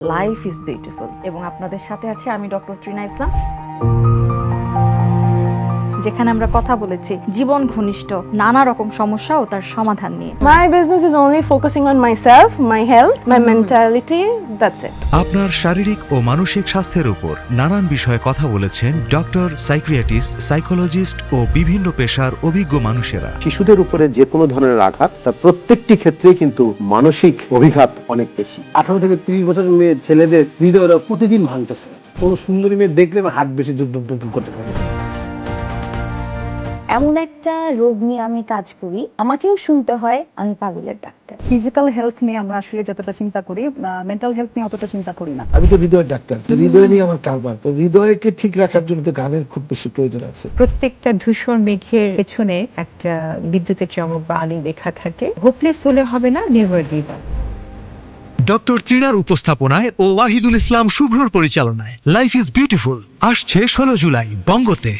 Life is beautiful এবং আপনাদের সাথে আছি আমি ডক্টর ট্রিনা ইসলাম। যেখানে আমরা কথা বলেছি জীবন ঘনিষ্ঠ নানা রকম সমস্যা ও তার সমাধান নিয়ে। My business is only focusing on myself, my health, my mentality. That's it. আপনার শারীরিক ও মানসিক স্বাস্থ্যের উপর নানান বিষয়ে কথা বলেছেন ডক্টর সাইক্রিয়াটিস্ট সাইকোলজিস্ট ও বিভিন্ন পেশার অভিজ্ঞ মানুষেরা। শিশুদের উপরে যে কোনো ধরনের আঘাত তার প্রত্যেকটি ক্ষেত্রে কিন্তু মানসিক অভিঘাত অনেক বেশি। আঠারো থেকে তিরিশ বছরের মেয়ে ছেলেদের হৃদয়রা প্রতিদিন ভাঙতেছে। কোনো সুন্দরী মেয়ে দেখলে হাত বেশি করতে থাকে। এমন একটা রোগ নিয়ে আমি কাজ করি আমাকেও শুনতে হয় আমি পাগলের ডাক্তার। ফিজিক্যাল হেলথ নিয়ে আমরা আসলে যতটা চিন্তা করি মেন্টাল হেলথ নিয়ে অতটা চিন্তা করি না। আমি তো হৃদয়ের ডাক্তার হৃদয় নিয়ে আমার কারবার তো হৃদয়কে ঠিক রাখার জন্য তো গানের খুব বেশি প্রয়োজন আছে। প্রত্যেকটা ধূসর মেঘের পেছনে একটা বিদ্যুতের চমক বা আলো লেখা থাকে। হোপলেস হলে হবে না নির্ভর দিবা ডক্টর তৃণার উপস্থাপনায় ও ওয়াহিদুল ইসলাম শুভ্রর পরিচালনায় লাইফ ইজ বিউটিফুল আসছে ষোলো জুলাই বঙ্গতে।